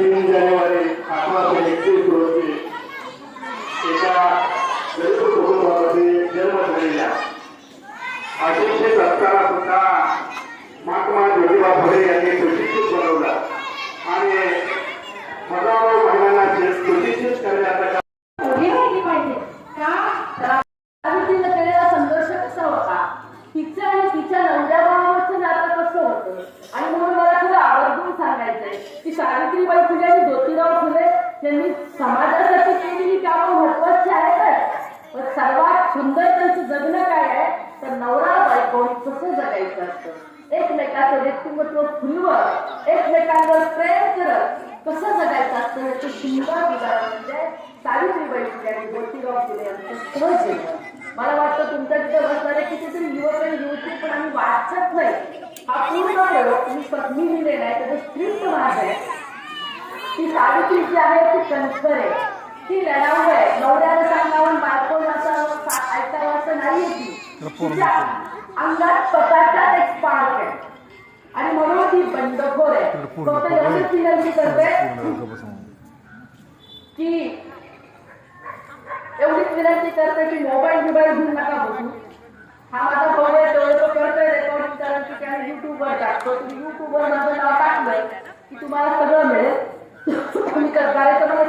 तीन जानेवारी अठराशे एकतीस रोजी एका गरीब कुटुंबामध्ये जन्म झालेल्या अतिशय असताना सुद्धा महात्मा ज्योतिबा फुले यांनी सावित्रीबाई फुले आणि ज्योतिराव फुले यांनी समाजासाठी केलेली कामं महत्वाची आहेतच पण सर्वात सुंदर त्यांचं जगणं काय आहे? तर नवरा बायको कसं जगायचं असतं? एकमेकाचं व्यक्तिमत्व फुलवत एकमेकांवर प्रेम करत कसं जगायचं असतं याचं सुंदर उदाहरण म्हणजे सावित्रीबाई फुले आणि ज्योतिराव फुले यांचं सहज जीवन. मला वाटतं तुमच्या तिथे बसणारे कितीतरी युवक आणि युवती पण आम्ही वाचत नाही. हा पूर्ण प्रयोग मी पत्नी लिहिलेला आहे त्याचं स्क्रिप्ट सावित्री जी आहे ती कणखर आहे. ती लढाऊ आहे. नवऱ्याला सांगावं बायकोन असं ऐकावं असं नाहीये ती. तिच्या अंगात स्वतःचाच एक स्पार्क आहे. आणि म्हणून ती बंडखोर आहे. फक्त एवढीच विनंती करते. की एवढीच विनंती करते की मोबाईल बिबाईल घेऊन नका बघू. हा माझा भाऊ आहे तो करतोय रेकॉर्डिंग कारण की त्याने युट्यूबवर टाकतो. तुम्ही युट्यूबवर माझं नाव टाकलं की तुम्हाला सगळं मिळेल. interpretar, então não